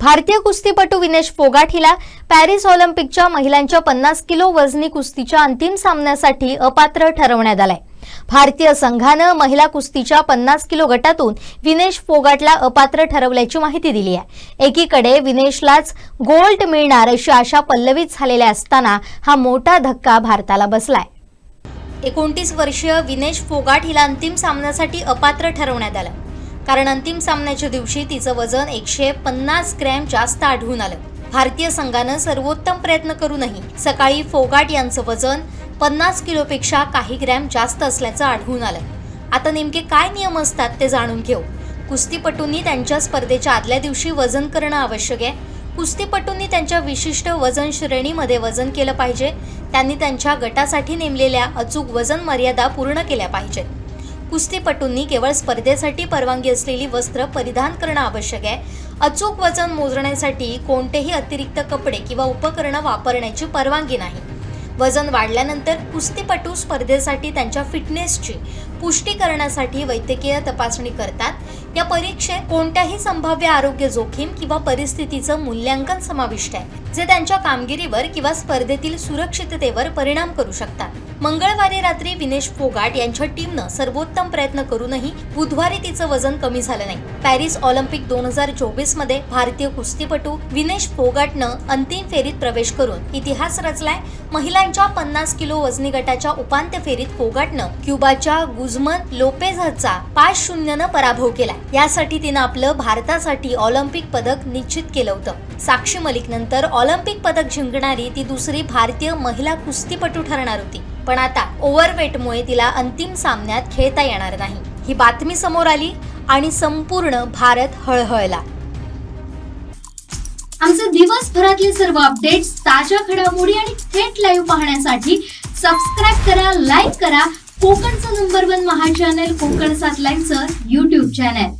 भारतीय कुस्तीपटू विनेश फोगाट हिला पॅरिस ऑलिम्पिकच्या महिलांच्या पन्नास किलो वजनी कुस्तीच्या अंतिम सामन्यासाठी अपात्र ठरवण्यात आलाय. भारतीय संघानं महिला कुस्तीच्या पन्नास किलो गटातून विनेश फोगाटला अपात्र ठरवल्याची माहिती दिली आहे. एकीकडे विनेशलाच गोल्ड मिळणार अशी आशा पल्लवीत झालेल्या असताना हा मोठा धक्का भारताला बसलाय. एकोणतीस वर्षीय विनेश फोगाट हिला अंतिम सामन्यासाठी अपात्र ठरवण्यात आलं. कारण अंतिम सामन्याच्या दिवशी तिचं वजन एकशे पन्नास ग्रॅम जास्त आढळून आलं. भारतीय संघानं सर्वोत्तम प्रयत्न करूनही सकाळी फोगाट यांचं वजन पन्नास किलोपेक्षा काही ग्रॅम जास्त असल्याचं आढळून आलं. आता नेमके काय नियम असतात ते जाणून घेऊ. कुस्तीपटूंनी त्यांच्या स्पर्धेच्या आदल्या दिवशी वजन करणं आवश्यक आहे. कुस्तीपटूंनी त्यांच्या विशिष्ट वजन श्रेणीमध्ये वजन केलं पाहिजे. त्यांनी त्यांच्या गटासाठी नेमलेल्या अचूक वजन मर्यादा पूर्ण केल्या पाहिजेत. कुस्तीपटूंनी केवळ स्पर्धेसाठी परवानगी असलेली वस्त्र परिधान करणं आवश्यक आहे. अचूक वजन मोजण्यासाठी कोणतेही अतिरिक्त कपडे किंवा उपकरणं वापरण्याची परवानगी नाही. वजन वाढल्यानंतर कुस्तीपटू स्पर्धेसाठी त्यांच्या फिटनेसची पुष्टी करण्यासाठी वैद्यकीय तपासणी करतात. या परीक्षेत कोणत्याही संभाव्य आरोग्य जोखीम किंवा परिस्थितीचं मूल्यांकन समाविष्ट आहे जे त्यांच्या कामगिरीवर किंवा स्पर्धेतील सुरक्षिततेवर परिणाम करू शकतात. मंगळवारी रात्री विनेश फोगाट यांच्या टीमनं सर्वोत्तम प्रयत्न करूनही बुधवारी तिचं वजन कमी झालं नाही. पॅरिस ऑलिम्पिक दोन हजार चोवीसमध्ये भारतीय कुस्तीपटू विनेश फोगाटनं अंतिम फेरीत प्रवेश करून इतिहास रचलाय. महिलांच्या पन्नास किलो वजनी गटाच्या उपांत्य फेरीत फोगाटनं क्युबाच्या गुजमन लोपेझचा पाच शून्यनं पराभव केला यासाठी तिनं आपलं भारतासाठी ऑलिम्पिक पदक निश्चित केलं होतं. साक्षी मलिक नंतर ऑलिम्पिक पदक जिंकणारी ती दुसरी भारतीय महिला कुस्तीपटू ठरणार होती. पण आता ओव्हरवेटमुळे तिला अंतिम सामन्यात खेळता येणार नाही. ही बातमी समोर आली आणि संपूर्ण भारत हळहळला. आमचे दिवसभरातले सर्व अपडेट्स ताज्या घडामोडी आणि थेट लाईव्ह पाहण्यासाठी सबस्क्राईब करा लाईक करा. कोकणचं number one Maha channel Konkan सात लाईव्हचं युट्यूब चॅनल